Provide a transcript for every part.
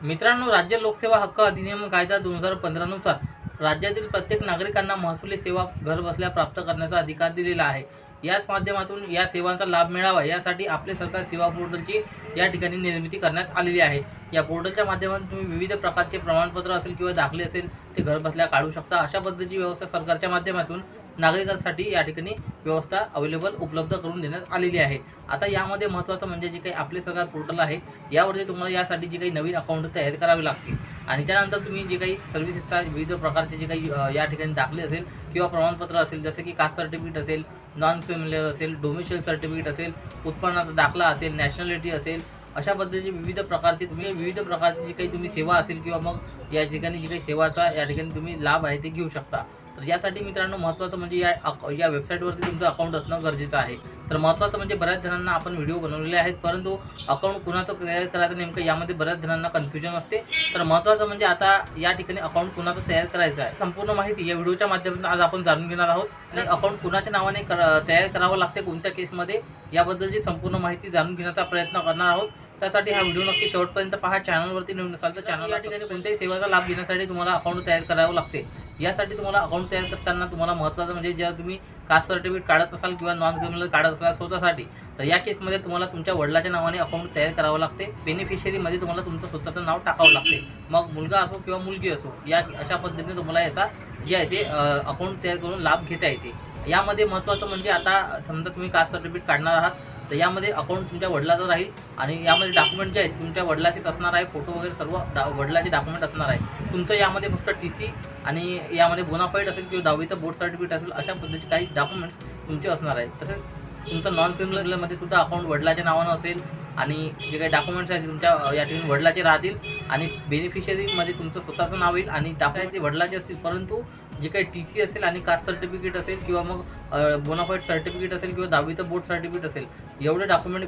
मित्रांनो राज्य लोकसेवा हक्क अधिनियम कायदा दोन हजार पंधरानुसार राज्यातील प्रत्येक नागरिकांना महसुली सेवा घरबसल्या प्राप्त करण्याचा अधिकार दिलेला आहे. याच माध्यमातून या सेवांचा लाभ मिळावा यासाठी आपले सरकार सेवा पोर्टलची या ठिकाणी निर्मिती करण्यात आलेली आहे. या पोर्टलच्या माध्यमातून तुम्ही विविध प्रकारचे प्रमाणपत्र असेल किंवा दाखले असेल ते घरबसल्या काढू शकता. अशा पद्धतीची व्यवस्था सरकारच्या माध्यमातून नागरिकांसाठी या ठिकाणी व्यवस्था अवेलेबल उपलब्ध करून देण्यात आलेली आहे. आता यामध्ये महत्त्वाचं म्हणजे जे काही आपले सरकार पोर्टल आहे यावरती तुम्हाला यासाठी जी काही नवीन अकाउंट तयार करावे लागतील. आणि त्यानंतर तुम्ही जे काही सर्व्हिसेसचा विविध प्रकारचे जे काही या ठिकाणी दाखले असेल किंवा प्रमाणपत्र असेल जसे की कास्ट सर्टिफिकेट असेल नॉन क्रिमिनल असेल डोमिशियल सर्टिफिकेट असेल उत्पन्नाचा दाखला असेल नॅशनॅलिटी असेल अशा पद्धतीचे विविध प्रकारचे तुम्ही विविध प्रकारची जी काही तुम्ही सेवा असेल किंवा मग या ठिकाणी जी काही सेवाचा या ठिकाणी तुम्ही लाभ आहे ते घेऊ शकता. तर यासाठी मित्रांनो महत्त्वाचं म्हणजे या अक- या वेबसाईटवरती तुमचं अकाउंट असणं गरजेचं आहे. तर महत्त्वाचं म्हणजे बऱ्याच जणांना आपण व्हिडिओ बनवलेले आहेत परंतु अकाउंट कुणाचं तयार करायचं नेमकं यामध्ये बऱ्याच जणांना कन्फ्युजन असते. तर महत्त्वाचं म्हणजे आता या ठिकाणी अकाउंट कुणाचं तयार करायचं आहे संपूर्ण माहिती या व्हिडिओच्या माध्यमातून आज आपण जाणून घेणार आहोत. आणि अकाउंट कुणाच्या नावाने कर तयार करावं लागते कोणत्या केसमध्ये याबद्दलची संपूर्ण माहिती जाणून घेण्याचा प्रयत्न करणार आहोत. त्यासाठी हा व्हिडिओ नक्की शेवटपर्यंत पहा. चॅनलवरती नवीन असाल तर चॅनल या ठिकाणी कोणत्याही सेवेचा लाभ घेण्यासाठी तुम्हाला अकाउंट तयार करावं लागते. यासाठी तुम्हाला अकाउंट तयार करताना तुम्हाला महत्त्वाचं म्हणजे जेव्हा तुम्ही कास्ट सर्टिफिकेट काढत असाल किंवा नॉन क्रिमिनल काढत असाल स्वतःसाठी तर या केसमध्ये तुम्हाला तुमच्या वडिलाच्या नावाने अकाउंट तयार करावं लागते. बेनिफिशियरीमध्ये तुम्हाला तुमचं स्वतःचं नाव टाकावं लागते. मग मुलगा असो किंवा मुलगी असो या अशा पद्धतीने तुम्हाला याचा जे आहे ते अकाउंट तयार करून लाभ घेता येते. यामध्ये महत्त्वाचं म्हणजे आता समजा तुम्ही कास्ट सर्टिफिकेट काढणार आहात तर यामध्ये अकाउंट तुमच्या वडिलाचं राहील आणि यामध्ये डॉक्युमेंट जे आहेत तुमच्या वडिलाचेच असणार आहे फोटो वगैरे सर्व डा वडिलाचे डॉक्युमेंट असणार आहे. तुमचं यामध्ये फक्त टी सी आणि यामध्ये बोनाफाईड असेल किंवा दहावीचं बोर्ड सर्टिफिकेट असेल अशा पद्धतीचे काही डॉक्युमेंट्स तुमचे असणार आहे. तसेच तुमचं नॉन क्रिमिनलमध्ये सुद्धा अकाउंट वडिलाच्या नावानं असेल आणि जे काही डॉक्युमेंट्स आहेत ते तुमच्या या ठिकाणी वडिलाचे राहतील आणि बेनिफिशियरीमध्ये तुमचं स्वतःचं नाव येईल आणि टाकायचे वडिलाचे असतील. परंतु जे काही टी सी असेल आणि कास्ट सर्टिफिकेट असेल किंवा मग बोनाफाईड सर्टिफिकेट असेल किंवा दहावीचं बोर्ड सर्टिफिकेट असेल एवढे डॉक्युमेंट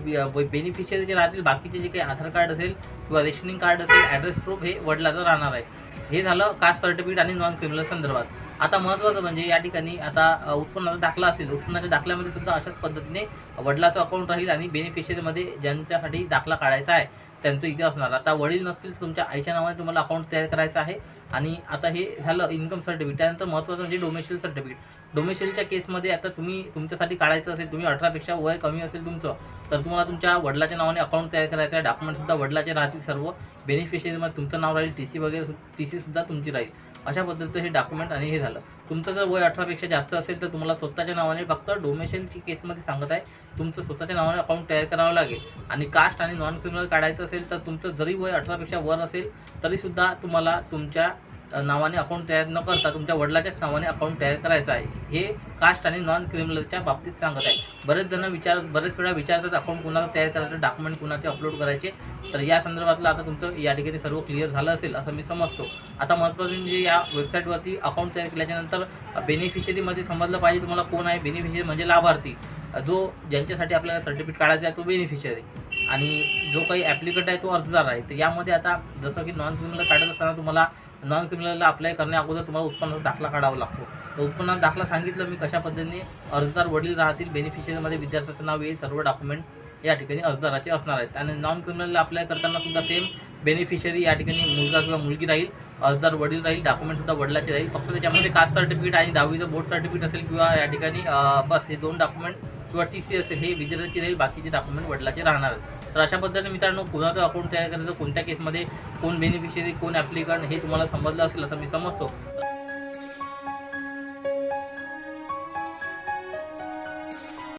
बेनिफिशियरीचे राहतील बाकीचे जे काही आधार कार्ड असेल किंवा रेशनिंग कार्ड असेल ॲड्रेस प्रूफ हे वडिलाचं राहणार आहे. हे झालं कास्ट सर्टिफिकेट आणि नॉन क्रिमिनल संदर्भात. आता महत्त्वाचं म्हणजे या ठिकाणी आता उत्पन्नाचा दाखला असेल उत्पन्नाच्या दाखल्यामध्ये सुद्धा अशाच पद्धतीने वडिलाचं अकाउंट राहील आणि बेनिफिशियरीमध्ये ज्यांच्यासाठी दाखला काढायचा आहे त्यांचं इथे असणार. आता वडील नसतील तर तुमच्या आईच्या नावाने तुम्हाला अकाउंट तयार करायचं आहे. आणि आता हे झालं इन्कम सर्टिफिकेट त्यानंतर महत्त्वाचं म्हणजे डोमेशियल सर्टिफिकेट डोमेशियलच्या केसमध्ये आता तुम्ही तुमच्यासाठी काढायचं असेल तुम्ही अठरापेक्षा वय कमी असेल तुमचं तर तुम्हाला तुमच्या वडिलाच्या नावाने अकाउंट तयार करायचं आहे. डॉक्युमेंटसुद्धा वडिलाचे राहतील सर्व. बेनिफिशियरीमध्ये तुमचं नाव राहील टी सी वगैरे टी सीसुद्धा तुमची राहील. अशा पद्धतीचं हे डॉक्युमेंट आणि हे झालं. तुमचं जर वय अठरापेक्षा जास्त असेल तर तुम्हाला स्वतःच्या नावाने फक्त डोमेशनची केसमध्ये सांगत आहे. तुमचं स्वतःच्या नावाने अकाउंट तयार करावं लागेल. आणि कास्ट आणि नॉन क्रिमिनल काढायचं असेल तर तुमचं जरी वय अठरापेक्षा वर असेल तरीसुद्धा तुम्हाला तुमच्या नावाने अकाउंट तयार न करता तुमच्या वडिलाच्याच नावाने अकाउंट तयार करायचं आहे. हे कास्ट आणि नॉन क्रिमिनलच्या बाबतीत सांगत आहे. बरेच जण विचार बरेच वेळा विचारतात अकाउंट कुणाला तयार करायचं डॉक्युमेंट कुणाचे अपलोड करायचे. तर या संदर्भातलं आता तुमचं या ठिकाणी सर्व क्लिअर झालं असेल असं मी समजतो. आता महत्त्वाचं म्हणजे या वेबसाईटवरती अकाउंट तयार केल्याच्यानंतर बेनिफिशियरीमध्ये समजलं पाहिजे तुम्हाला कोण आहे. बेनिफिशियरी म्हणजे लाभार्थी. जो ज्यांच्यासाठी आपल्याला सर्टिफिकेट काढायचा आहे तो बेनिफिशियरी आणि जो काही ॲप्लिकंट आहे तो अर्जदार आहे. तर यामध्ये आता जसं की नॉन क्रिमिनल काढत असताना तुम्हाला नॉन क्रिमिनलला अप्लाय करण्या अगोदर तुम्हाला उत्पन्नाचा दाखला काढावा लागतो. तर उत्पन्नाचा दाखला सांगितलं मी कशा पद्धतीने अर्जदार वडील राहतील बेनिफिशरीमध्ये विद्यार्थ्याचं नाव येईल सर्व डॉक्युमेंट या ठिकाणी अर्जदाराचे असणार आहेत. आणि नॉन क्रिमिनलला अप्लाय करताना सुद्धा सेम बेनिफिशरी या ठिकाणी मुलगा किंवा मुलगी राहील अर्जदार वडील राहील डॉक्युमेंटसुद्धा वडिलाचे राहील. फक्त त्याच्यामध्ये कास्ट सर्टिफिकेट आणि दहावीचं बोर्ड सर्टिफिकेट असेल किंवा या ठिकाणी बस हे दोन डॉक्युमेंट किंवा टी सी असेल हे विद्यार्थ्याचे राहील बाकीचे डॉक्युमेंट वडिलाचे राहणार आहेत. तर अशा पद्धतीने मित्रांनो कुणाचं अकाउंट तयार करायचं कोणत्या केसमध्ये कोण बेनिफिशियरी कोण ॲप्लिकंट हे तुम्हाला समजलं असेल असं मी समजतो.